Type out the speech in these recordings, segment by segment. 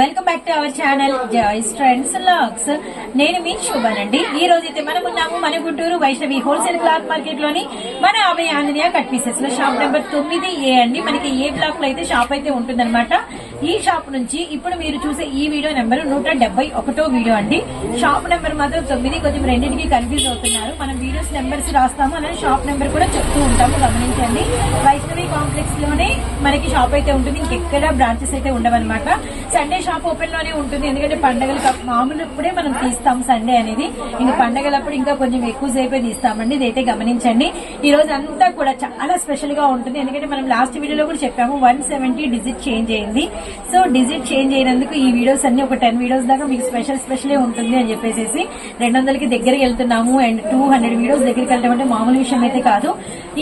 Welcome back to our channel Joyce trends vlogs నేను మీ శోభానండి. ఈ రోజు అయితే మనం ఉన్నాము మన గుంటూరు వైష్ణవి హోల్సేల్ క్లాత్ మార్కెట్లోని మన అభయ ఆంజనేయ కట్ పీసెస్లో. షాప్ నెంబర్ తొమ్మిది ఏ అండి. మనకి ఏ బ్లాక్లో అయితే షాప్ అయితే ఉంటుందన్నమాట. ఈ షాప్ నుంచి ఇప్పుడు మీరు చూసే ఈ వీడియో నెంబర్ నూట డెబ్బై ఒకటో వీడియో అండి. షాప్ నెంబర్ మాత్రం తొమ్మిది కొంచెం రెండింటికి కన్ఫ్యూజ్ అవుతున్నారు. మనం వీడియోస్ నెంబర్స్ రాస్తాము అలానే షాప్ నెంబర్ కూడా చెప్తూ ఉంటాము. గమనించండి. వైష్ణవి కాంప్లెక్స్లోనే మనకి షాప్ అయితే ఉంటుంది. ఇంకెక్కడ బ్రాంచెస్ అయితే ఉండవన్నమాట. సండే షాప్ ఓపెన్లోనే ఉంటుంది. ఎందుకంటే పండగలు మామూలు ఇప్పుడే మనం తీస్తాం సండే అనేది. ఇంకా పండగలప్పుడు ఇంకా కొంచెం ఎక్కువ సేపే తీస్తామండి. ఇదైతే గమనించండి. ఈ రోజు అంతా కూడా చాలా స్పెషల్గా ఉంటుంది. ఎందుకంటే మనం లాస్ట్ వీడియోలో కూడా చెప్పాము వన్ సెవెంటీ డిజిట్ చేంజ్ అయింది. సో డిజిట్ చేంజ్ అయినందుకు ఈ వీడియోస్ అన్ని ఒక టెన్ వీడియోస్ దాకా మీకు స్పెషల్ స్పెషల్ ఉంటుంది అని చెప్పేసి రెండు వందలకి దగ్గరికి వెళ్తున్నాము. అండ్ టూ హండ్రెడ్ వీడియోస్ దగ్గరికి వెళ్ళడం అంటే మామూలు విషయం అయితే కాదు.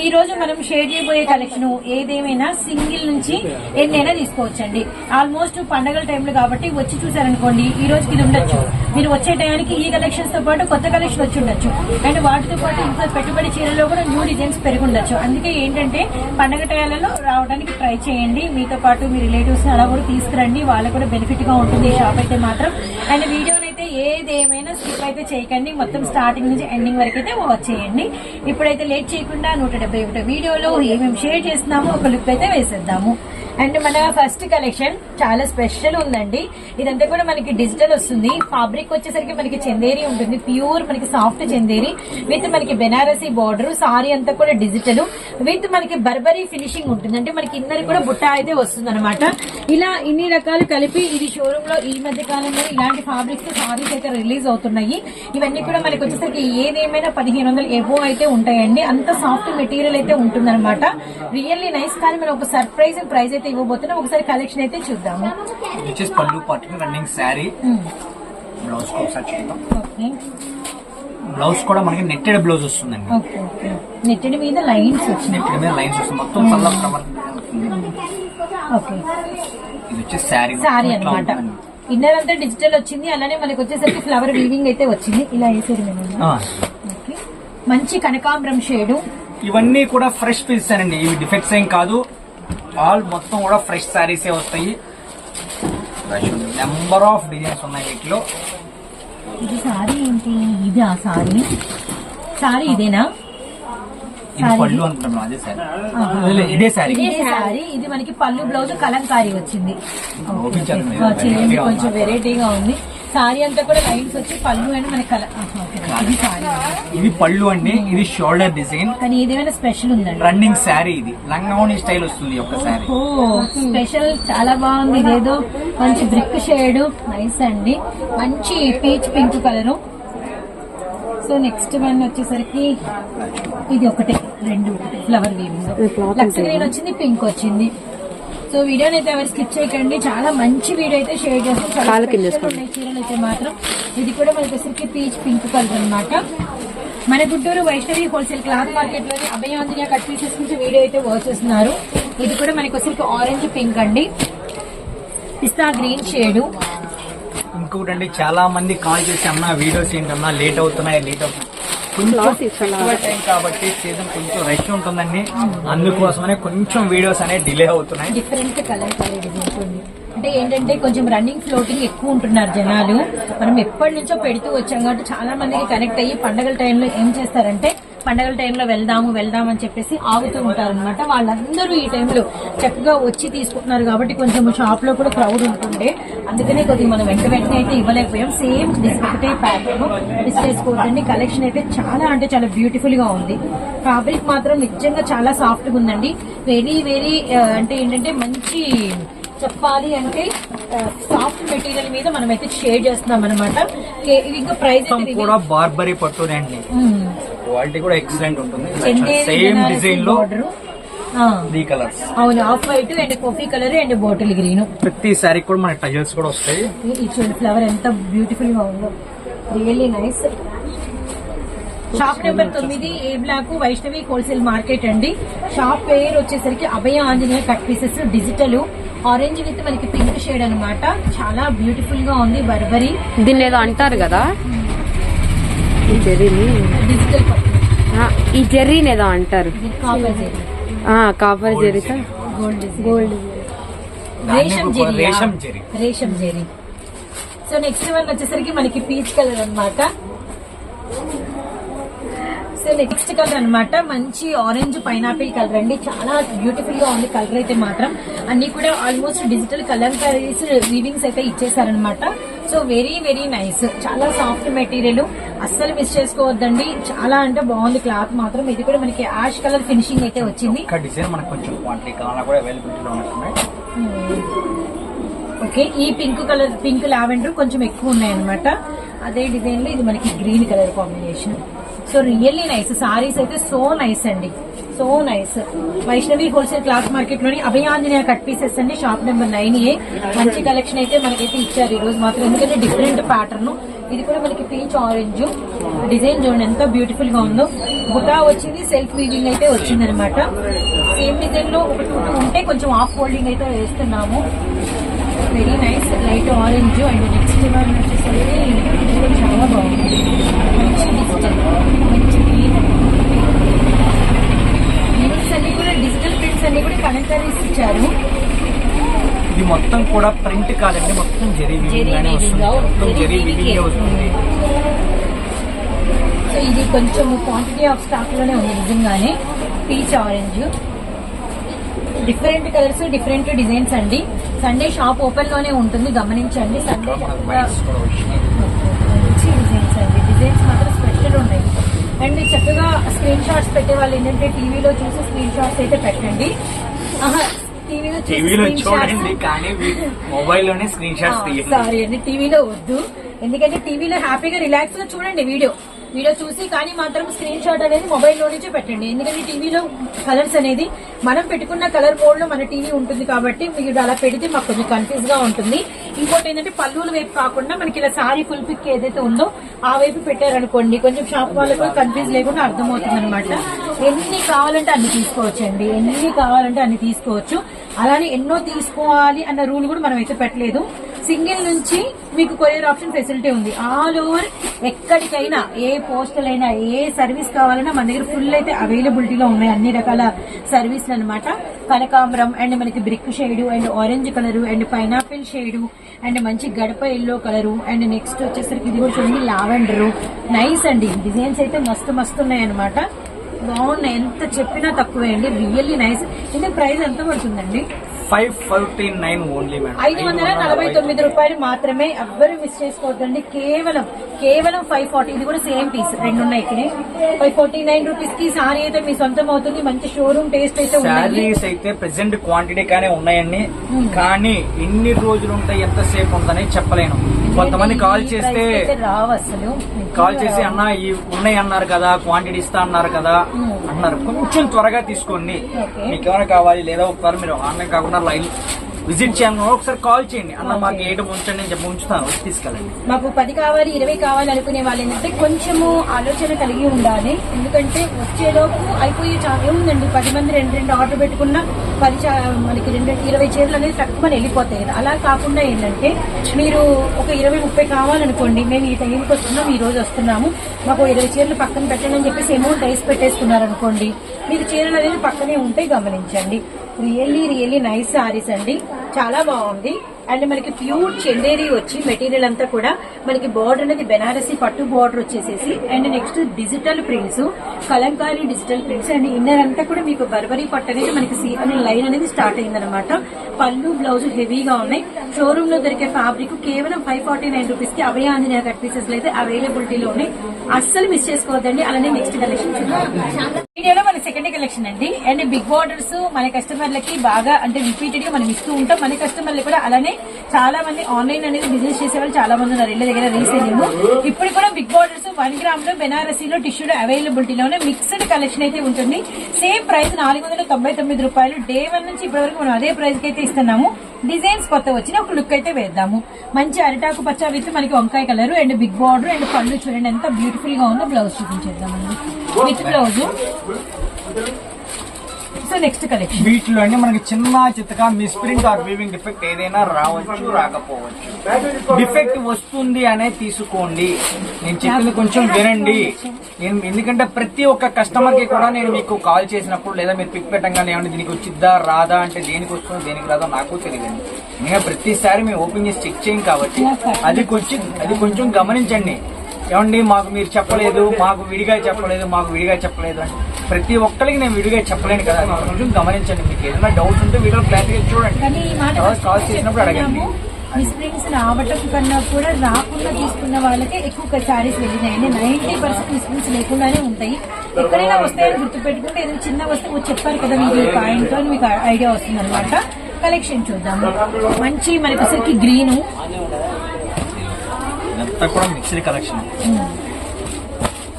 ఈ రోజు మనం షేర్ చేయబోయే కలెక్షన్ ఏదేమైనా సింగిల్ నుంచి ఎన్నైనా తీసుకోవచ్చండి. ఆల్మోస్ట్ పండగల టైంలో కాబట్టి వచ్చి చూసారనుకోండి ఈ రోజుకి ఇది ఉండొచ్చు. మీరు వచ్చే టైంకి ఈ కలెక్షన్స్తో పాటు కొత్త కలెక్షన్ వచ్చి ఉండొచ్చు. అండ్ వాటితో పాటు ఇంకా పెట్టుబడి చీరలో కూడా న్యూ డిజైన్స్ పెరిగి ఉండొచ్చు. అందుకే ఏంటంటే పండగ టైంలలో రావడానికి ట్రై చేయండి. మీతో పాటు మీ రిలేటివ్స్ అలా కూడా తీసుకురండి. వాళ్ళకు కూడా బెనిఫిట్గా ఉంటుంది ఈ షాప్ అయితే మాత్రం. అండ్ వీడియోనైతే ఏదేమైనా స్కిప్ అయితే చేయకండి. మొత్తం స్టార్టింగ్ నుంచి ఎండింగ్ వరకు అయితే వాచ్ చేయండి. ఇప్పుడైతే లేట్ చేయకుండా నూట డెబ్బై వీడియోలో ఏమేమి షేర్ చేస్తున్నామో ఒక లుక్ అయితే వేసేద్దాము. అండ్ మన ఫస్ట్ కలెక్షన్ చాలా స్పెషల్ ఉందండి. ఇదంతా కూడా మనకి డిజిటల్ వస్తుంది. ఫాబ్రిక్ వచ్చేసరికి మనకి చందేరి ఉంటుంది. ప్యూర్ మనకి సాఫ్ట్ చందేరి. విత్ మనకి బెనారసీ బార్డర్ సారీ అంతా కూడా డిజిటల్ విత్ మనకి బర్బరీ ఫినిషింగ్ ఉంటుంది. అంటే మనకి ఇన్నర్ కూడా బుట్ట అయితే వస్తుంది ఇలా ఇన్ని రకాలు కలిపి ఇది షోరూమ్లో ఈ మధ్య కాలంలో ఇలాంటి ఫాబ్రిక్స్ సారీస్ అయితే రిలీజ్ అవుతున్నాయి. ఇవన్నీ కూడా మనకి వచ్చేసరికి ఏదేమైనా పదిహేను వందలు ఎబో అయితే ఉంటాయండి. అంత సాఫ్ట్ మెటీరియల్ అయితే ఉంటుందన్నమాట. రియల్లీ నైస్ కానీ మనం ఒక సర్ప్రైజ్ ప్రైస్ అయితే ఇవ్వబోతున్నాం. ఒకసారి కలెక్షన్ అయితే చూద్దాము. వచ్చేసి పళ్ళు పట్టు రన్నింగ్ శారీ బ్లౌజ్ ఒకసారి చూద్దాం. ఓకే బ్లౌజ్ కూడా మనకి నెట్టెడ్ బ్లౌజ్ వస్తుందండి. నెట్టడి మీద లైన్స్ నెట్టెడ్ మీద లైన్స్ వస్తుంది. మొత్తం ఓకే ఇది వచ్చేసి శారీ సారీ అన్నమాట. ఇన్నర్ అంతా డిజిటల్ వచ్చింది. అలానే మనకి వచ్చేసరికి ఫ్లవర్ వీవింగ్ అయితే వచ్చింది. ఇలా వేసేది మంచి కనకాంబరం షేడు ఇవన్నీ కూడా ఫ్రెష్ పీసెస్ అండి. ఇవి డిఫెక్ట్స్ ఏం కాదు. ఆల్ మొత్తం కూడా ఫ్రెష్ శారీస్ వస్తాయి. నెంబర్ ఆఫ్ డిజైన్స్ ఉన్నాయి వీటిలో. ఇది సారీ ఏంటి? ఇది ఆ. సారీ సారీ ఇదేనా. పళ్ళు అనుకుంటున్నాం అదే ఆహా. ఇదే ఇదే సారీ ఇది మనకి పళ్ళు బ్లౌజ్ కలంకారీ వచ్చింది. కొంచెం. వెరైటీగా ఉంది. సారీ అంతా కూడా లైన్స్ వచ్చి పళ్ళు అని మనకి కల ఆహా, ఓకే. ఇది సారీ. ఇది పళ్ళు అండి ఇది షోల్డర్ డిజైన్ కానీ ఏదేమైనా స్పెషల్ ఉందండి. రన్నింగ్ శారీ ఇది. లంగావని స్టైల్ వస్తుంది శారీ ఓ స్పెషల్ చాలా బాగుంది. ఇదేదో మంచి బ్రిక్ షేడ్ నైస్ అండి. మంచి peach pink colour so next one వచ్చేసరికి ఇది ఒకటే. రెండు ఒకటే. ఫ్లవర్ వీవింగ్ లక్స్ గ్రీన్ వచ్చింది పింక్ వచ్చింది. సో వీడియోని అయితే ఎవరు స్కిప్ చేయకండి. చాలా మంచి వీడియో అయితే షేర్ చేస్తాం చాలా చీరలు అయితే మాత్రం. ఇది కూడా మనకి వచ్చేసరికి పీచ్ పింక్ కలర్ అన్నమాట. మన గుంటూరు వైష్ణవి హోల్సేల్ క్లాత్ మార్కెట్లోని అభయాంజనేయ కట్ పీసెస్ నుంచి వీడియో అయితే వర్క్ చేస్తున్నారు. ఇది కూడా మనకి వచ్చేసరికి ఆరెంజ్ పింక్ అండి. పిస్తా గ్రీన్ షేడు ఇంకొకటి అండి చాలా మంది కాల్ చేసి అన్న వీడియోస్ ఏంటన్నా లేట్ అవుతున్నాయి లేట్ అవుతున్నాయి. టైం కాబట్టి సీజన్ కొంచెం రష్ ఉంటుందండి. అందుకోసమనే కొంచెం వీడియోస్ అనేవి డిలే అవుతున్నాయి. డిఫరెంట్ కలర్ కలర్ డిజైన్స్ ఉంది అంటే ఏంటంటే కొంచెం రన్నింగ్ ఫ్లోటింగ్ ఎక్కువ ఉంటున్నారు జనాలు. మనం ఎప్పటి నుంచో పెడుతూ వచ్చాం కాబట్టి చాలా మందికి కనెక్ట్ అయ్యి పండగల టైంలో ఏం చేస్తారంటే పండగల టైంలో వెళ్దాము వెళ్దాం అని చెప్పేసి ఆగుతూ ఉంటారు అనమాట వాళ్ళందరూ ఈ టైంలో చక్కగా వచ్చి తీసుకుంటున్నారు కాబట్టి కొంచెం షాప్లో కూడా క్రౌడ్ ఉంటుండే. అందుకనే కొద్దిగా మనం వెంట వెంటనే అయితే ఇవ్వలేకపోయాం. సేమ్ ఒకటే ప్యాటర్న్ మిస్ చేసుకోవద్దండి. కలెక్షన్ అయితే చాలా అంటే చాలా బ్యూటిఫుల్గా ఉంది. ఫ్యాబ్రిక్ మాత్రం నిజంగా చాలా సాఫ్ట్గా ఉందండి. వెరీ వెరీ అంటే ఏంటంటే మంచి చెప్పాలి అంటే సాఫ్ట్ మెటీరియల్ మీద మనం అయితే షేర్ చేస్తున్నాం అనమాట ఇంకా ప్రైస్ కూడా బార్బరీ పట్టునే అండి. క్వాలిటీ కూడా ఎక్సలెంట్ ఉంటుంది. సేమ్ డిజైన్లో త్రీ కలర్స్ అవును off white and coffee colour and bottle green ప్రతి శారీ కూడా మనకి టజల్స్ కూడా వస్తాయి. ఈ చూడండి ఫ్లవర్ ఎంత బ్యూటిఫుల్గా ఉందో రియల్లీ నైస్ షాప్ నెంబర్ తొమ్మిది A block Vaishnavi wholesale market అండి. షాప్ పేరు వచ్చేసరికి Abhaya Anjaneya cut pieces digital orange with మనకి పింక్ షేడ్ అన్నమాట. చాలా బ్యూటిఫుల్గా ఉంది బర్బరీ. దీన్ని ఏదో అంటారు కదా? డిజిటల్ ఈ జెర్రీని ఏదో అంటారు. కాపర్ జెర్రీతో? గోల్డ్ రేషం దాన్ని జెరీ రేషం జెరీ రేషం జెరీ సో నెక్స్ట్ వన్ వచ్చేసరికి మనకి పీచ్ కలర్ అన్నమాట. సో నెక్స్ట్ కలర్ అన్నమాట. మంచి ఆరెంజ్ పైనాపిల్ కలర్ అండి. చాలా బ్యూటిఫుల్గా ఉంది కలర్ అయితే మాత్రం. అన్ని కూడా ఆల్మోస్ట్ డిజిటల్ కలర్ వీవింగ్స్ అయితే ఇచ్చేసారనమాట సో వెరీ వెరీ నైస్ చాలా సాఫ్ట్ మెటీరియల్ అస్సలు మిస్ చేసుకోవద్దండి. చాలా అంటే బాగుంది క్లాత్ మాత్రం. ఇది కూడా మనకి యాష్ కలర్ ఫినిషింగ్ అయితే వచ్చింది. ఒక్క డిజైన్ మనకు కొంచెం క్వాంటిటీ కావాలన్నా కూడా అవైలబిలిటీలో ఉన్నట్టున్నాయి ఓకే ఈ పింక్ కలర్ పింక్ లావెండర్ కొంచెం ఎక్కువ ఉన్నాయి అనమాట అదే డిజైన్లో ఇది మనకి green colour combination. So really nice. Saris అయితే సో నైస్ అండి. So nice. Vaishnavi wholesale cloth మార్కెట్లోని Abhayanjaneya cut pieces అండి. Shop number nine A. మంచి కలెక్షన్ అయితే మనకైతే ఇచ్చారు ఈ రోజు మాత్రం. ఎందుకంటే డిఫరెంట్ ప్యాటర్న్ ఇది కూడా మనకి పీచ్ ఆరెంజ్. డిజైన్ చూడండి ఎంత బ్యూటిఫుల్గా ఉందో. బుటా వచ్చింది సెల్ఫ్ వీవింగ్ అయితే వచ్చింది అనమాట సేమ్ డిజైన్లో ఒక టూ టూ ఉంటే కొంచెం ఆఫ్ ఫోల్డింగ్ అయితే వేస్తున్నాము. Very nice light orange and next one వచ్చేసరికి చాలా బాగుంది ప్రింట్స్ అన్ని కూడా డిజిటల్ ప్రింట్స్ అన్ని కూడా కనెక్టరీస్ ఇచ్చారు. ఇది మొత్తం కూడా ప్రింట్ కాదండి మొత్తం జెరీ వీవింగ్ గానే జెరీ వస్తుంది. వీవింగ్, మొత్తం జెరీ జెరీ వీవింగ్ వీవింగ్ వస్తుంది. సో ఇది కొంచెం క్వాంటిటీ ఆఫ్ స్టాక్లోనే ఉంది నిజంగానే. Peach orange different colours different designs అండి. సండే షాప్ ఓపెన్లోనే ఉంటుంది గమనించండి. సండే డిజైన్స్ అండి డిజైన్స్ మాత్రం స్పెషల్ ఉన్నాయి. అండ్ చక్కగా స్క్రీన్ షాట్స్ పెట్టే వాళ్ళు ఏంటంటే టీవీలో చూసి స్క్రీన్ షాట్స్ అయితే పెట్టండి. టీవీలో చూడండి కానీ మొబైల్లోనే స్క్రీన్ షాట్స్ సారీ అండి టీవీలో వద్దు. ఎందుకంటే టీవీలో హ్యాపీగా రిలాక్స్గా చూడండి వీడియో. వీడియో చూసి కానీ మాత్రం స్క్రీన్ షాట్ అనేది మొబైల్లో పెట్టండి. ఎందుకంటే టీవీలో కలర్స్ అనేది మనం పెట్టుకున్న కలర్ మోడ్లో మన టీవీ ఉంటుంది కాబట్టి మీరు అలా పెడితే మాకు కొంచెం కన్ఫ్యూజ్గా ఉంటుంది. ఇంకోటి ఏంటంటే పల్లుల వైపు కాకుండా మనకి ఇలా సారీ ఫుల్ పిక్ ఏదైతే ఉందో ఆ వైపు పెట్టారనుకోండి కొంచెం షాప్ వాళ్ళకు కన్ఫ్యూజ్ లేకుండా అర్థమవుతుంది అనమాట ఎన్ని కావాలంటే అన్ని తీసుకోవచ్చండి. ఎన్ని కావాలంటే అన్ని తీసుకోవచ్చు. అలానే ఎన్నో తీసుకోవాలి అన్న రూల్ కూడా మనం అయితే పెట్టలేదు. సింగిల్ నుంచి మీకు కొరియర్ ఆప్షన్ ఫెసిలిటీ ఉంది. ఆల్ ఓవర్ ఎక్కడికైనా ఏ పోస్టల్ అయినా ఏ సర్వీస్ కావాలన్నా మన దగ్గర ఫుల్ అయితే అవైలబిలిటీలో ఉన్నాయి. అన్ని రకాల సర్వీస్లు అనమాట కనకాంబరం అండ్ మనకి brick shade and orange colour and pineapple shade and మంచి గడప ఎల్లో కలరు అండ్ నెక్స్ట్ వచ్చేసరికి ఇది కూడా చూడండి లావెండర్ నైస్ అండి. డిజైన్స్ అయితే మస్తు మస్తు ఉన్నాయి అనమాట బాగున్నాయి. ఎంత చెప్పినా తక్కువే అండి. రియల్లీ నైస్ ఇది ప్రైస్ ఎంత పడుతుందండి? Five forty nine only madam ఐదు వందల నలభై తొమ్మిది రూపాయలు మాత్రమే ఎవ్వరు మిస్ చేసుకోవద్దండి. కేవలం కేవలం ఫైవ్ ఫార్టీ ఇది కూడా సేమ్ పీస్ రెండు ఉన్నాయి ఫైవ్ ఫార్టీ నైన్ రూపీస్కి సారీ అయితే మీ సొంతం అవుతుంది. మంచి షోరూమ్ టేస్ట్ అయితే శాలరీస్ అయితే ప్రెసెంట్ క్వాంటిటీ కానీ ఉన్నాయండి. కానీ ఎన్ని రోజులు ఉంటాయి ఎంతసేపు ఉందని చెప్పలేను. కొంతమంది కాల్ చేస్తే రావు అసలు. కాల్ చేసి అన్న ఈ ఉన్నాయి అన్నారు కదా క్వాంటిటీ ఇస్తా అన్నారు కదా అన్నారు. కొంచెం త్వరగా తీసుకోండి. మీకు ఏమైనా కావాలి లేదా ఒకసారి మీరు ఆన్లైన్ కాకుండా లైవ్ విజిట్ చేయాలని ఒకసారి కాల్ చేయండి. అన్న మాకు. ఏటు ఉంచండి నేను ఉంచుతాను వచ్చి తీసుకెళ్ళండి. మాకు పది కావాలి ఇరవై కావాలి అనుకునే వాళ్ళు ఏంటంటే కొంచెము ఆలోచన కలిగి ఉండాలి. ఎందుకంటే వచ్చేలోపు అయిపోయే చాలా ఏముందండి? పది మంది రెండు రెండు ఆర్డర్ పెట్టుకున్నా పది మనకి రెండు ఇరవై చీరలు అనేది తక్కువ వెళ్ళిపోతాయి. అలా కాకుండా ఏంటంటే మీరు ఒక ఇరవై ముప్పై కావాలనుకోండి మేము ఈ టైంకి వస్తున్నాం ఈ రోజు వస్తున్నాము మాకు ఇరవై చీరలు పక్కన పెట్టండి అని చెప్పేసి అమౌంట్ రైస్ పెట్టేసుకున్నారనుకోండి మీకు చీరలు అనేది పక్కనే ఉంటే గమనించండి. రియల్లీ రియల్లీ నైస్ సారీస్ అండి. చాలా బాగుంది. అండ్ మనకి ప్యూర్ చందేరి వచ్చి మెటీరియల్ అంతా కూడా మనకి బార్డర్ అనేది బెనారసీ పట్టు బార్డర్ వచ్చేసేసి and next digital prints Kalamkari digital prints and inner అంతా కూడా మీకు బర్బరీ పట్టు అనేది మనకి సీ అనే లైన్ అనేది స్టార్ట్ అయిందనమాట పళ్ళు బ్లౌజ్ హెవీగా ఉన్నాయి. షోరూమ్లో దొరికే ఫ్యాబ్రిక్ కేవలం ఫైవ్ ఫార్టీ నైన్ రూపీస్కి అభయ ఆంజనేయ కట్ పీసెస్ అయితే అవైలబిలిటీలో ఉన్నాయి. అస్సలు మిస్ చేసుకోవద్దండి. అలానే నెక్స్ట్ కలెక్షన్ చూద్దాం. వీడియోలో మన సెకండ్ కలెక్షన్ అండి. అండ్ బిగ్ బార్డర్స్ మన కస్టమర్లకి బాగా అంటే రిపీటెడ్గా మనం ఇస్తూ ఉంటాం. మన కస్టమర్లు కూడా అలానే చాలా మంది ఆన్లైన్ అనేది బిజినెస్ చేసే వాళ్ళు చాలా మంది ఉన్నారు ఇళ్ళ దగ్గర రీసేలింగ్ ఇప్పుడు కూడా బిగ్ బార్డర్స్ వన్ గ్రామ్లో బెనారసీలో టిష్యూలో అవైలబిలిటీలోనే మిక్స్డ్ కలెక్షన్ అయితే ఉంటుంది. సేమ్ ప్రైస్ నాలుగు వందల తొంభై తొమ్మిది రూపాయలు. డే వన్ నుంచి ఇప్పటి వరకు మనం అదే ప్రైస్కి అయితే ఇస్తున్నాము. డిజైన్స్ కొత్త వచ్చిన ఒక లుక్ అయితే వేద్దాము. మంచి అరిటాకు పచ్చ విత్ మనకి వంకాయ colour and big border and పళ్ళు చూడండి ఎంత బ్యూటిఫుల్గా ఉందో blouse చూపించేద్దామండి. With blouse so next collection వీటిలో అండి మనకి చిన్న చిత్తగా మిస్ప్రింట్ ఆర్ వీవింగ్ డిఫెక్ట్ ఏదైనా రావచ్చు రాకపోవచ్చు. డిఫెక్ట్ వస్తుంది అనే తీసుకోండి. నేను చెప్పింది కొంచెం వినండి. ఎందుకంటే ప్రతి ఒక్క కస్టమర్కి కూడా నేను మీకు కాల్ చేసినప్పుడు లేదా మీరు పిక్ పెట్టంగానే ఏమంటే దీనికి వచ్చిద్దా రాదా అంటే దేనికి వస్తుందో దేనికి రాదో నాకు తెలియదండి. ఇంకా ప్రతిసారి మేము ఓపెన్ చేసి చెక్ చేయం కాబట్టి అది కొంచెం అది కొంచెం గమనించండి. ఏమండి మాకు మీరు చెప్పలేదు మాకు విడిగా చెప్పలేదు మాకు విడిగా చెప్పలేదు అని. ప్రతి ఒక్కరికి నేను విడిగా చెప్పలేను కదా. కొంచెం గమనించండి మీకు ఏదైనా డౌట్ ఉంటే వీడియో క్లారిటీగా చూడండి. కాల్ చేసినప్పుడు అడగండి. మిస్ప్రింట్స్ రావటం కన్నా కూడా రాకుండా తీసుకున్న వాళ్ళకి ఎక్కువ శారీస్ వెళ్ళినాయండి నైన్టీ పర్సెంట్ మిస్ప్రింట్స్ లేకుండానే ఉంటాయి. ఎక్కడైనా వస్తాయని గుర్తు పెట్టుకుంటే ఏదైనా చిన్న వస్తే చెప్పారు కదా మీరు ఈ పాయింట్ అని మీకు ఐడియా వస్తుంది అనమాట కలెక్షన్ చూద్దాము. మంచి మనకి అసలుకి గ్రీను కూడా మిక్స్డ్ కలెక్షన్ రాయల్ బ్లూ ఉన్నాయి మెజంతా టిష్యూలు ఉన్నాయి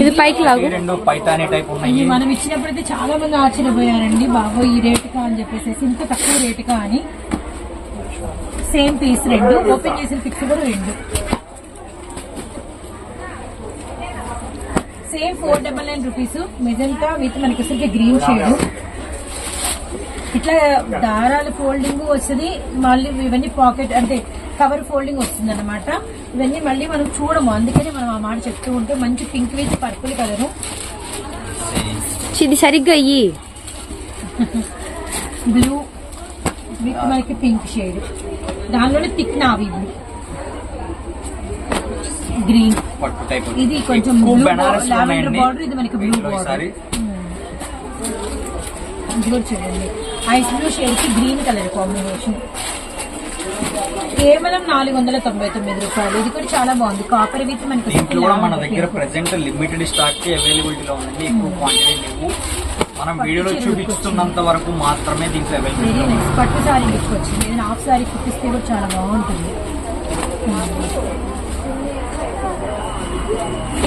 ఇది పైకి లాగు. రెండు పైతాని టైప్ ఉన్నాయి. మనం ఇచ్చినప్పుడైతే చాలా మంది ఆశ్చర్యపోయారండి. బాబో ఈ రేటుకా అని చెప్పేసి ఇంత తక్కువ రేటుకా అని. సేమ్ పీస్ రెండు. ఓపెన్ చేసిన పిక్స్ కూడా రెండు. Same four double nine rupees magenta with మనకి అసలు గ్రీన్ షేడ్ ఇట్లా దారాల ఫోల్డింగ్ వస్తుంది మళ్ళీ ఇవన్నీ పాకెట్ అంటే కవర్ ఫోల్డింగ్ వస్తుంది అనమాట ఇవన్నీ మళ్ళీ మనం చూడము. అందుకని మనం ఆ మాట చెప్తూ ఉంటే మంచి పింక్ విత్ పర్పుల్ కలరు. ఇది సరిగ్గా అయ్యి బ్లూ విత్ మనకి పింక్ షేడ్. దానిలోనే థిక్ నావీ బ్లూ గ్రీన్ ఇది కొంచెం ఉన్నాయండి. border, ఇది మనకి blue దీంట్లో border. ఈసారి. ఇది కూడా చూడండి. ఐస్ బ్లూ షేడ్కి గ్రీన్ కలర్ కాంబినేషన్ కేవలం నాలుగు వందల తొంభై తొమ్మిది రూపాయలు. ఇది కూడా చాలా బాగుంది. కాపర్ విత్ మనకి దీంట్లో కూడా మన దగ్గర ప్రెసెంట్ లిమిటెడ్ స్టాక్కి అవైలబిలిటీలో ఉందండి ఎక్కువ క్వాంటిటీ లేవు. మనం వీడియోలో చూపిస్తున్నంత వరకు మాత్రమే దీంట్లో వెరీ అవైలబిలిటీ పట్టు సారీ లుక్ వచ్చింది హాఫ్ సారీ కుట్టిస్తే కూడా చాలా బాగుంటుంది.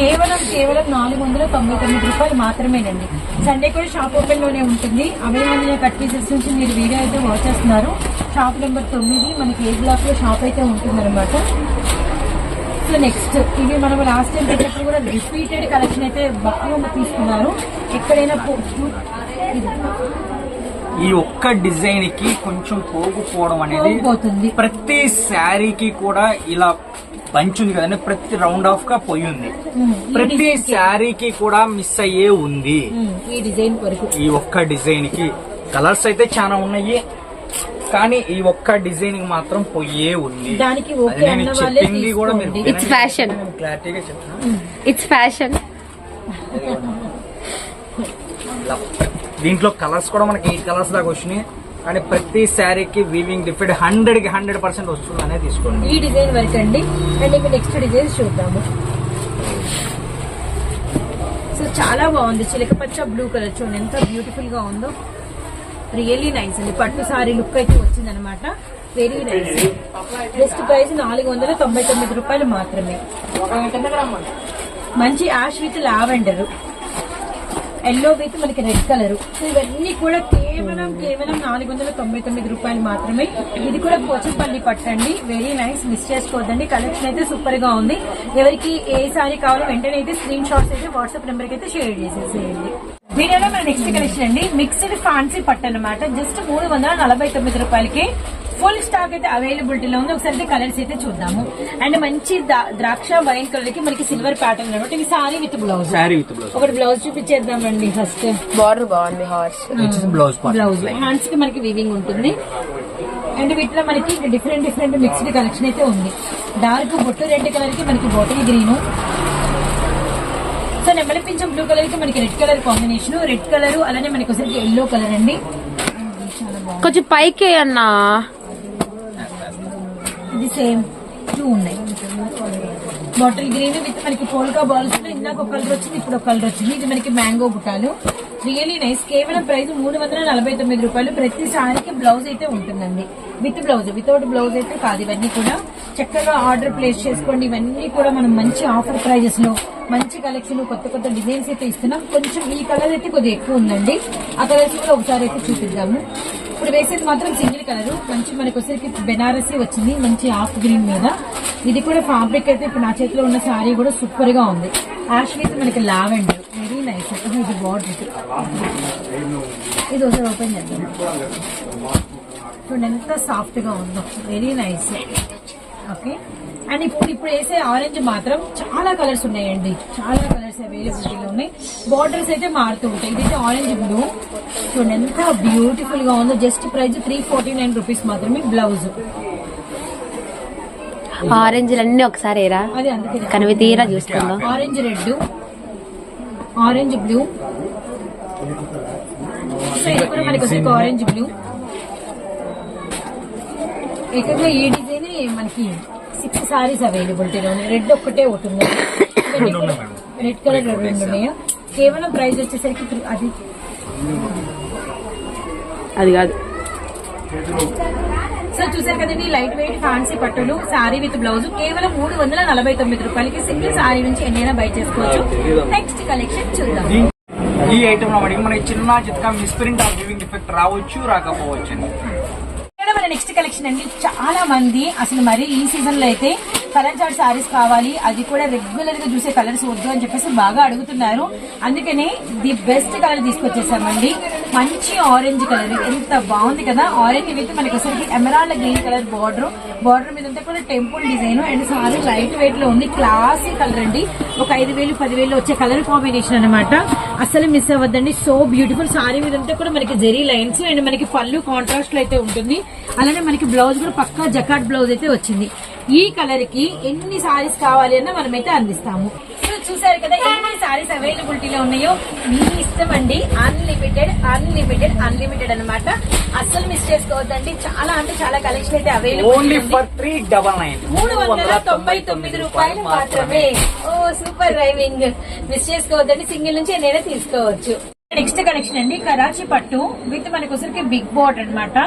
కేవలం కేవలం నాలుగు వందల తొంభై తొమ్మిది రూపాయలు మాత్రమేనండి. సండే కూడా షాప్ ఓపెన్లోనే ఉంటుంది. అభిమానుల కట్ పీసెస్ నుంచి మీరు వీడియో అయితే వాచ్ చేస్తున్నారు. షాప్ నెంబర్ తొమ్మిది మనకి ఏ బ్లాక్లో షాప్ అయితే ఉంటుందన్నమాట. సో నెక్స్ట్ ఇవి మనం లాస్ట్ టైం పెట్టినప్పుడు కూడా రిపీటెడ్ కలెక్షన్ అయితే బాగా తీసుకున్నారు. ఎక్కడైనా ఈ ఒక్క డిజైన్కి కొంచెం పోగుపోవడం అనేది ప్రతి శారీకి కూడా ఇలా బంచ్ ఉంది కదండి ప్రతి రౌండ్ ఆఫ్గా పోయి ఉంది ఈ ప్రతి శారీకి కూడా మిస్ అయ్యే ఉంది. ఈ డిజైన్ వరకు. ఈ ఒక్క డిజైన్కి కలర్స్ అయితే చాలా ఉన్నాయి కానీ ఈ ఒక్క డిజైన్కి మాత్రం పోయే ఉంది. దానికి ఓకే అది నేను అన్న వాళ్ళే చెప్పింది కూడా మీరు తీసుకోండి. It's fashion. క్లారిటీగా చెప్తాను ఇట్స్ ఫ్యాషన్ దీంట్లో కలర్స్ కూడా మనకి ఎయిట్ కలర్స్ దాకా వచ్చినాయి. కానీ ప్రతి శారీకి వీవింగ్ డిఫరెంట్ హండ్రెడ్కి హండ్రెడ్ పర్సెంట్ వస్తుంది అనేది తీసుకోండి. ఈ డిజైన్ వరకు అండి అండ్ ఇక నెక్స్ట్ డిజైన్ చూద్దాము. సో చాలా బాగుంది. చిలక పచ్చ బ్లూ కలర్ చూడండి. ఎంత బ్యూటిఫుల్గా ఉందో. రియల్లీ నైస్ అండి. పట్టు సారీ లుక్ అయితే వచ్చింది అనమాట వెరీ నైస్ బెస్ట్ ప్రైస్ నాలుగు వందల తొంభై తొమ్మిది రూపాయలు మాత్రమే. మంచి ash with lavender yellow with మనకి రెడ్ కలర్. సో ఇవన్నీ కూడా కేవలం కేవలం నాలుగు వందల తొంభై తొమ్మిది రూపాయలు మాత్రమే. ఇది కూడా పోచంపల్లి పట్టండి. వెరీ నైస్ మిస్ చేసుకోవద్దండి. కలెక్షన్ అయితే సూపర్గా ఉంది. ఎవరికి ఏ సారీ కావాలో వెంటనే అయితే స్క్రీన్ షాట్స్ అయితే వాట్సాప్ నెంబర్కి అయితే షేర్ చేసేసేయండి. వీడియోలో మన నెక్స్ట్ కలెక్షన్ అండి. మిక్స్డ్ ఫ్యాన్సీ పట్టు అనమాట జస్ట్ మూడు వందల నలభై తొమ్మిది రూపాయలకి ఫుల్ స్టాక్ అయితే అవైలబిలిటీలో ఉంది. ఒకసారి అయితే కలర్స్ అయితే చూద్దాము. అండ్ మంచి ద్రాక్ష వైన్ కలర్కి మనకి సిల్వర్ ప్యాటర్న్ అనమాట ఇది sari with blouse sari with blouse ఒకటి బ్లౌజ్ చూపించేద్దామండి ఫస్ట్ బార్డర్ బాగుంది హార్స్ బ్లౌజ్ బ్లౌజ్ హ్యాండ్స్కి మనకి వివింగ్ ఉంటుంది. అండ్ వీటిలో మనకి డిఫరెంట్ డిఫరెంట్ మిక్స్డ్ కలెక్షన్ అయితే ఉంది. డార్క్ బొట్టు రెడ్ కలర్కి మనకి బాటిల్ గ్రీన్ సో నెమలి పింఛం బ్లూ కలర్కి మనకి red colour combination red colour అలానే మనకి ఒకసారి ఎల్లో కలర్ అండి. కొంచెం పైకి అన్నా. ఇది సేమ్ టూ ఉన్నాయి. బాటిల్ గ్రీన్ విత్ మనకి పోల్కా బాల్స్లో ఇందాక ఒక కలర్ వచ్చింది ఇప్పుడు ఒక కలర్ వచ్చింది. ఇది మనకి మ్యాంగో బుట్టాలు రియలీ నైస్ కేవలం ప్రైస్ మూడు వందల నలభై తొమ్మిది రూపాయలు. ప్రతి సారికి బ్లౌజ్ అయితే ఉంటుందండి. విత్ బ్లౌజ్ వితౌట్ బ్లౌజ్ అయితే కాదు. ఇవన్నీ కూడా చక్కగా ఆర్డర్ ప్లేస్ చేసుకోండి. ఇవన్నీ కూడా మనం మంచి ఆఫర్ ప్రైజెస్లో మంచి కలెక్షన్ కొత్త కొత్త డిజైన్స్ అయితే ఇస్తున్నాం. కొంచెం ఈ కలర్ అయితే కొద్దిగా ఎక్కువ ఉందండి. ఆ కలర్స్ కూడా ఒకసారి అయితే చూపిద్దాము. ఇప్పుడు వేసేది మాత్రం సింగిల్ కలర్ మంచి మనకు వచ్చేసరికి బెనారసీ వచ్చింది. మంచి ఆఫ్ గ్రీన్ మీద. ఇది కూడా ఫ్యాబ్రిక్ అయితే ఇప్పుడు నా చేతిలో ఉన్న శారీ కూడా సూపర్గా ఉంది. యాష్ విత్ మనకి లావెండర్ వెరీ నైస్ ఇది బార్డర్ ఇది ఒకసారి ఓపెన్ చేద్దాం. చూడండి ఎంత సాఫ్ట్గా ఉందో. వెరీ నైస్ ఓకే అండ్ ఇప్పుడు ఇప్పుడు వేసే ఆరెంజ్ మాత్రం చాలా కలర్స్ ఉన్నాయండి. చాలా కలర్స్ అవైలబిలిటీలో ఉన్నాయి. బార్డర్స్ అయితే మారుతూ ఉంటాయి. ఇదైతే ఆరెంజ్ బ్లూ చూడండి ఎంత బ్యూటిఫుల్గా ఉందో. Just price three forty nine rupees మాత్రమే బ్లౌజ్ ఆరెంజ్ అన్ని ఒకసారి కనివి తీరా చూసుకుందాం. Orange red orange blue so ఇది కూడా మనకి ఆరెంజ్ బ్లూ ఏకంగా ఈ డిజైన్ మనకి సిక్స్ సారీస్ అవైలబిలిటీలో ఉన్నాయి. రెడ్ ఒక్కటే ఒకటి ఉంది. రెడ్ కలర్ రెండు ఉన్నాయా? కేవలం ప్రైస్ వచ్చేసరికి అది అది కాదు. సో చూసారు కదండి లైట్ వెయిట్ ఫ్యాన్సీ పట్టులు సారీ విత్ బ్లౌజ్ కేవలం మూడు వందల నలభై తొమ్మిది రూపాయలకి సింగిల్ సారీ నుంచి ఎన్నైనా బై చేసుకోవచ్చు. నెక్స్ట్ కలెక్షన్ చూద్దాం. ఈ- ఈ ఐటమ్లో మనకి మనకి చిన్న చిత్కా మిస్ప్రింట్ ఆఫ్ గివింగ్ ఎఫెక్ట్ రావచ్చు రాకపోవచ్చు అండి ఇవాళ మన నెక్స్ట్ కలెక్షన్ అండి. చాలా మంది అసలు మరి ఈ సీజన్లో అయితే కలర్ చార్ట్ సారీస్ కావాలి అది కూడా రెగ్యులర్గా చూసే కలర్స్ వద్దు అని చెప్పేసి బాగా అడుగుతున్నారు. అందుకనే ది బెస్ట్ కలర్ తీసుకొచ్చేసామండి. మంచి ఆరెంజ్ కలర్ ఎంత బాగుంది కదా. ఆరెంజ్ విత్ మనకి వచ్చరికి emerald green colour border border మీద అంతా కూడా temple design and sari light వెయిట్లో ఉంది. క్లాసీ కలర్ అండి. ఒక ఐదు వేలు పదివేలు వచ్చే కలర్ కాంబినేషన్ అన్నమాట. అసలు మిస్ అవ్వద్దండి. సో బ్యూటిఫుల్ సారీ మీద అంతా కూడా మనకి జెరీ లైన్స్ అండ్ మనకి పళ్ళు కాంట్రాస్ట్లో అయితే ఉంటుంది. అలానే మనకి బ్లౌజ్ కూడా పక్కా జకాట్ బ్లౌజ్ అయితే వచ్చింది. ఈ కలర్కి ఎన్ని సారీస్ కావాలి అన్న మనమైతే అందిస్తాము. చూసారు కదా ఎన్ని సారీస్ అవైలబిలిటీలో ఉన్నాయో? మీ ఇష్టం అండి. అన్లిమిటెడ్ అన్లిమిటెడ్ అన్లిమిటెడ్ అన్నమాట. అస్సలు మిస్ చేసుకోవద్దండి. చాలా అంటే చాలా కలెక్షన్ అయితే అవైలబుల్ మూడు వందల తొంభై తొమ్మిది రూపాయలు మాత్రమే. ఓ సూపర్ డ్రైవింగ్ మిస్ చేసుకోవద్దండి. సింగిల్ నుంచి ఏదైనా తీసుకోవచ్చు. నెక్స్ట్ కలెక్షన్ అండి. కరాచీ పట్టు విత్ మనకి బిగ్ బోట్ అన్నమాట.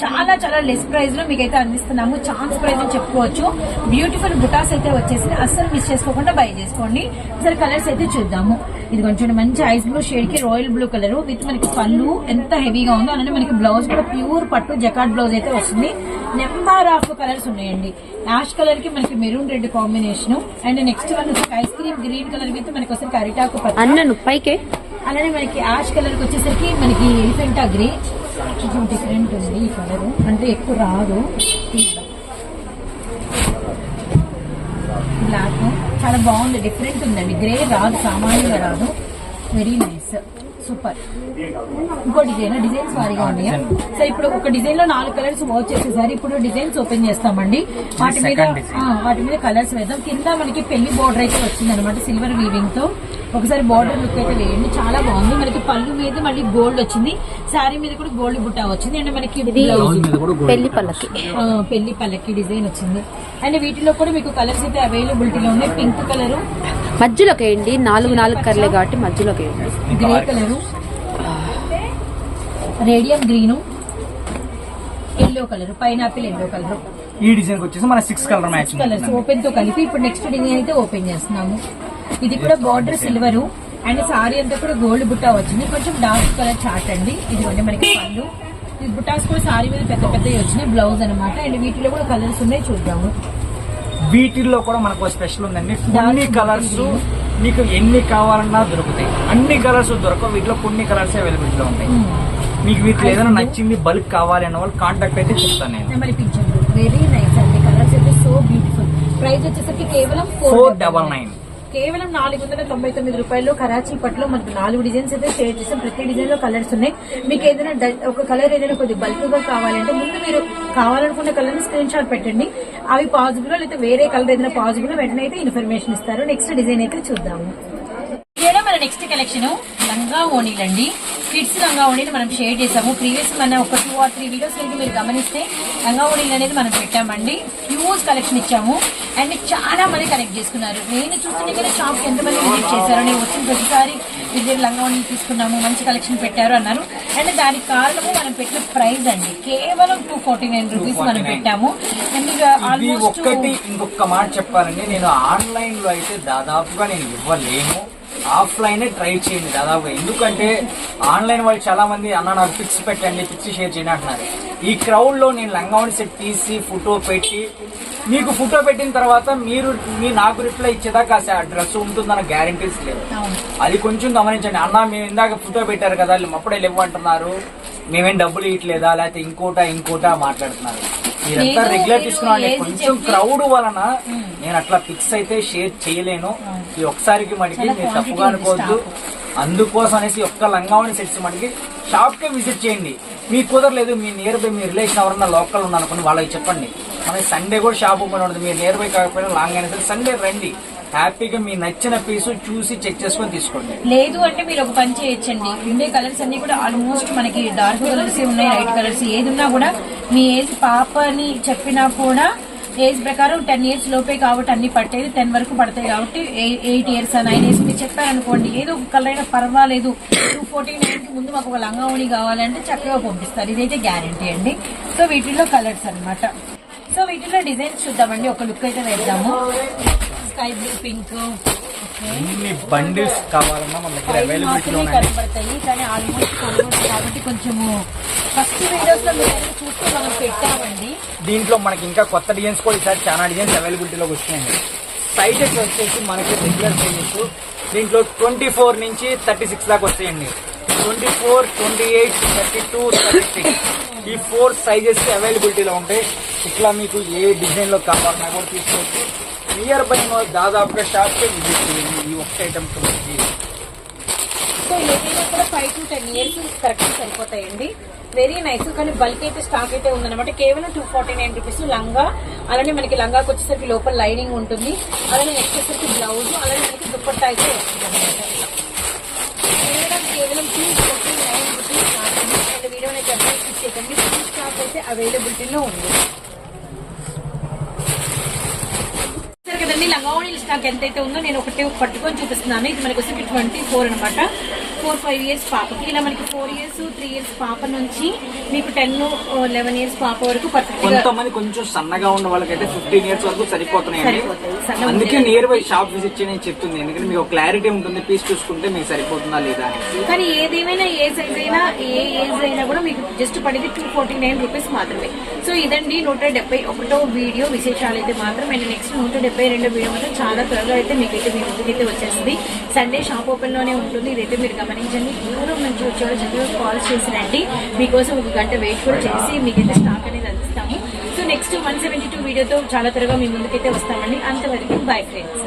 చాలా చాలా లెస్ ప్రైస్లో మీకైతే అందిస్తున్నాము. ఛాన్స్ ప్రైస్ అని చెప్పుకోవచ్చు. బ్యూటిఫుల్ బుటాస్ అయితే వచ్చేసి అస్సలు మిస్ చేసుకోకుండా బై చేసుకోండి. సరే కలర్స్ అయితే చూద్దాము. ఇది కొంచెం మంచి ఐస్ బ్లూ షేడ్కి రాయల్ బ్లూ కలర్ విత్ మనకి పళ్ళు ఎంత హెవీగా ఉందో అలానే మనకి బ్లౌజ్ కూడా ప్యూర్ పట్టు జకాట్ బ్లౌజ్ అయితే వస్తుంది. నెంబర్ ఆఫ్ కలర్స్ ఉన్నాయండి. యాష్ కలర్కి మనకి maroon red combination and next one వచ్చి ice cream green colour with మనకి పచ్చ అన్నను పైకే. అలానే మనకి యాష్ కలర్కి వచ్చేసరికి మనకి ఎలిఫెంటా గ్రే కొంచెం డిఫరెంట్ ఉంది ఈ కలర్ అంటే ఎక్కువ రాదు. బ్లాక్ చాలా బాగుంది. డిఫరెంట్ ఉందండి. గ్రే రాదు. సామాన్యంగా రాదు. వెరీ నైస్ సూపర్ ఇంకో డిజైన్ డిజైన్స్ వారీగా ఉన్నాయా? సో ఇప్పుడు ఒక డిజైన్లో నాలుగు కలర్స్ వాచ్ చేసేసారి. ఇప్పుడు డిజైన్స్ ఓపెన్ చేస్తామండి. వాటి మీద వాటి మీద కలర్స్ వేద్దాం. కింద మనకి పెళ్ళి బోర్డర్ అయితే వచ్చింది అనమాట సిల్వర్ వీవింగ్తో. ఒకసారి బార్డర్ లుక్ అయితే వేయండి చాలా బాగుంది. మనకి పళ్ళు మీద మళ్ళీ గోల్డ్ వచ్చింది. శారీ మీద కూడా గోల్డ్ బుట్ట వచ్చింది. అండ్ మనకి ఇది బ్లౌజ్ మీద కూడా gold. పెళ్ళి పల్లకి. పెళ్ళి పల్లకి డిజైన్ వచ్చింది. అండ్ వీటిలో కూడా మీకు కలర్స్ అయితే అవైలబిలిటీలో ఉన్నాయి. పింక్ కలరు మధ్యలోకి వేయండి. నాలుగు నాలుగు కర్లే కాబట్టి మధ్యలోకి వేయండి. Grey colour radium green yellow colour pineapple yellow colour. ఈ డిజైన్ వచ్చేసి మన సిక్స్ కలర్ మ్యాచ్ కలర్స్ ఓపెన్తో కలిపి ఇప్పుడు నెక్స్ట్ డిజైన్ అయితే ఓపెన్ చేస్తున్నాము. ఇది కూడా బార్డర్ సిల్వర్ అండ్ సారీ అంతా కూడా గోల్డ్ బుట్ట వచ్చింది. కొంచెం డార్క్ కలర్ చాట్ అండి. ఇదిగోండి మనకి పళ్ళు. బుట్టాస్ కూడా సారీ మీద పెద్ద పెద్దవి వచ్చినాయి. బ్లౌజ్ అనమాట అండ్ వీటిలో కూడా కలర్స్ ఉన్నాయి చూద్దాము. వీటిల్లో కూడా మనకు స్పెషల్ ఉందండి. కొన్ని కలర్స్ మీకు ఎన్ని కావాలన్నా దొరుకుతాయి. అన్ని కలర్స్ దొరకవు. వీటిలో కొన్ని కలర్స్ అవైలబిలిటీలో ఉంటాయి. మీకు వీటిలో ఏదైనా నచ్చింది బల్క్ కావాలి అన్న వాళ్ళు కాంటాక్ట్ అయితే చెప్తాను నేను. వెరీ నైస్ అండి. కలర్స్ అయితే సో బ్యూటిఫుల్ ప్రైస్ వచ్చేసరికి కేవలం ఫోర్ డబల్ నైన్ కేవలం నాలుగు వందల తొంభై తొమ్మిది రూపాయలు కరాచీ పట్టులో మనకు నాలుగు డిజైన్స్ అయితే షేర్ చేసాం ప్రతి డిజైన్లో కలర్స్ ఉన్నాయి. మీకు ఏదైనా డ- ఒక కలర్ ఏదైనా కొద్దిగా బల్క్గా కావాలంటే ముందు మీరు కావాలనుకున్న కలర్ని స్క్రీన్ షాట్ పెట్టండి. అవి పాజిబుల్ లేకపోతే వేరే కలర్ ఏదైనా పాజిబుల్ వెంటనే అయితే ఇన్ఫర్మేషన్ ఇస్తారు. నెక్స్ట్ డిజైన్ అయితే చూద్దాము. ఇదే మన నెక్స్ట్ కలెక్షన్ లంగా ఓణీలండి కిడ్స్ లంగా ఓణీలు మనం షేర్ చేసాము. ప్రీవియస్ మన ఒక టూ ఆర్ త్రీ వీడియోస్ అయితే మీరు గమనిస్తే లంగా ఓణీలు అనేది మనం పెట్టామండి. హ్యూజ్ కలెక్షన్ ఇచ్చాము. అండ్ చాలా మంది కనెక్ట్ చేసుకున్నారు. నేను చూస్తుంటే కదా షాప్కి ఎంతమంది విజిట్ చేశారు నేను వచ్చిన ప్రతిసారి విజిట్ లంగా ఓణీలు తీసుకున్నాము మంచి కలెక్షన్ పెట్టారు అన్నారు. అండ్ దానికి కారణము మనం పెట్టిన ప్రైస్ అండి. కేవలం టూ ఫార్టీ నైన్ రూపీస్ మనం పెట్టాము. అండ్ ఒక్కటి ఇంకొక మాట చెప్పాలండి. నేను ఆన్లైన్లో అయితే దాదాపుగా నేను ఇవ్వలేను. ఆఫ్లైన్ ట్రై చేయండి దాదాపుగా. ఎందుకంటే ఆన్లైన్ వాళ్ళు చాలా మంది అన్న నాకు పిక్స్ పెట్టండి పిక్స్ షేర్ చేయండి అంటున్నారు. ఈ క్రౌడ్లో నేను లంగావణి సెట్ తీసి ఫోటో పెట్టి మీకు ఫోటో పెట్టిన తర్వాత మీరు మీ నాకు రిప్లై ఇచ్చేదాకా ఆ డ్రెస్ ఉంటుందన్న గ్యారంటీస్ లేవు. అవును. అది కొంచెం గమనించండి. అన్న మేము ఇందాక ఫోటో పెట్టారు కదా అప్పుడే లేవంటున్నారు మేమేం డబ్బులు ఇట్లేదా లేకపోతే ఇంకోట ఇంకోట మాట్లాడుతున్నారు. మీరంతా రెగ్యులర్ తీసుకున్నాను కొంచెం క్రౌడ్ వలన నేను అట్లా ఫిక్స్ అయితే షేర్ చేయలేను. ఈ ఒక్కసారికి మటుకి చాలా మీరు తప్పుగా అనుకోవద్దు. అందుకోసం అనేసి ఒక్క లంగావని సెట్స్ మటుకి షాప్ కే విజిట్ చేయండి. మీకు కుదరలేదు మీ నియర్ బై మీ రిలేషన్ ఎవరన్నా లోకల్ ఉన్నారనుకోండి వాళ్ళకి చెప్పండి. మనకి సండే కూడా షాప్ ఓపెన్ ఉంటుంది మీరు నియర్ బై కాకపోయినా లాంగ్ అయినా సరే సండే రండి. హ్యాపీగా మీ నచ్చిన పీస్ చూసి చెక్ చేసుకొని తీసుకోండి. లేదు అంటే మీరు ఒక పని చేయొచ్చండి. ఉండే కలర్స్ అన్ని కూడా ఆల్మోస్ట్ మనకి డార్క్ కలర్స్ ఉన్నాయి లైట్ కలర్స్ ఏది ఉన్నా కూడా మీ ఏజ్ పాపని చెప్పినా కూడా ఏజ్ ప్రకారం టెన్ ఇయర్స్ లోపే కాబట్టి అన్ని పట్టేది టెన్ వరకు పడతాయి కాబట్టి ఎయిట్ ఇయర్స్ నైన్ ఇయర్స్ మీరు చెప్పారనుకోండి ఏదో ఒక కలర్ అయినా పర్వాలేదు. టూ ఫోర్టీ ఇయర్స్కి ముందు మాకు ఒక లంగావణి కావాలంటే చక్కగా పంపిస్తారు. ఇదైతే గ్యారంటీ అండి. సో వీటిల్లో కలర్స్ అన్నమాట. సో వీటిలో డిజైన్స్ చూద్దామండి. ఒక లుక్ అయితే వేద్దాము. Sky blue pink. Okay. Bundles కావాలన్నా మన దగ్గర ఉన్నాయి కనబడతాయి కానీ ఆల్మోస్ట్ కాబట్టి కొంచెము ఫస్ట్ వీడియోస్లో మీరు చూస్తే మనం పెట్టామండి. దీంట్లో మనకి ఇంకా కొత్త డిజైన్స్ కూడా ఈసారి చాలా డిజైన్స్ అవైలబిలిటీలోకి వచ్చాయండి సైజెస్ వచ్చేసి మనకి రెగ్యులర్ సైజెస్ దీంట్లో ట్వంటీ ఫోర్ నుంచి థర్టీ సిక్స్ దాకా వస్తాయండి. Twenty four twenty eight thirty two thirty six ఈ ఫోర్ సైజెస్ అవైలబిలిటీలో ఉంటాయి ఇట్లా మీకు ఏ డిజైన్లో కావాలన్నా కూడా తీసుకోవచ్చు. నియర్ బై దాదాపుగా షాప్ విజిట్ చేయండి ఈ ఒక్క ఐటమ్స్ మనకి. సో ఏదైనా కూడా five to ten years correct సరిపోతాయండి. వెరీ నైస్ కానీ బల్క్ అయితే స్టాక్ అయితే ఉందన్నమాట. కేవలం టూ ఫార్టీ నైన్ రూపీస్ లంగా. అలానే మనకి లంగాకి వచ్చేసరికి లోపల లైనింగ్ ఉంటుంది. అలానే నెక్స్ట్ వచ్చేసరికి బ్లౌజ్ అలానే మనకి దుప్పట్టా అయితే వస్తుంది అనమాట కేవలం కేవలం two forty nine rupees and stock అయితే అవైలబిలిటీలో ఉంది. సరే కదండి స్టాక్ ఎంతైతే ఉందో నేను ఒకటి పట్టుకొని చూపిస్తున్నాను. ఇది మనకి వచ్చి ట్వంటీ ఫోర్ అనమాట ఫోర్ ఫైవ్ ఇయర్స్ పాపకి ఇలా మనకి ఫోర్ ఇయర్స్ త్రీ ఇయర్స్ పాప నుంచి మీకు టెన్ లెవెన్ ఇయర్స్ పాప వరకు కొంతమంది కొంచెం సన్నగా ఉన్న వాళ్ళకైతే ఫిఫ్టీన్ ఇయర్స్ వరకు. సన్నగా అందుకే నియర్ బై షాప్ విజిట్ చేయని చెప్తుంది. ఎందుకంటే మీకు క్లారిటీ ఉంటుంది పీస్ చూసుకుంటే మీకు సరిపోతుందా లేదా కానీ ఏదేమైనా ఏ సైజ్ అయినా ఏ ఏజ్ అయినా కూడా మీకు జస్ట్ పడేది టూ ఫార్టీ నైన్ రూపీస్ మాత్రమే. సో ఇదండి నూట డెబ్బై ఒకటో వీడియో విశేషాలు అయితే మాత్రం. అండ్ నెక్స్ట్ నూట డెబ్బై రెండో వీడియో మాత్రం చాలా త్వరగా అయితే మీకైతే మీ ముందుకైతే వచ్చేస్తుంది. సండే షాప్ ఓపెన్లోనే ఉంటుంది. ఇదైతే మీరు గమనించండి దూరం నుంచి వచ్చేవాళ్ళు చక్కగా కాల్ చేసి రండి మీకోసం ఒక గంట వెయిట్ కూడా చేసి మీకైతే స్టాక్ అనేది అందిస్తాము. So next one seventy two వీడియోతో చాలా త్వరగా మీ ముందుకైతే వస్తామండి. అంతవరకు బై ఫ్రెండ్స్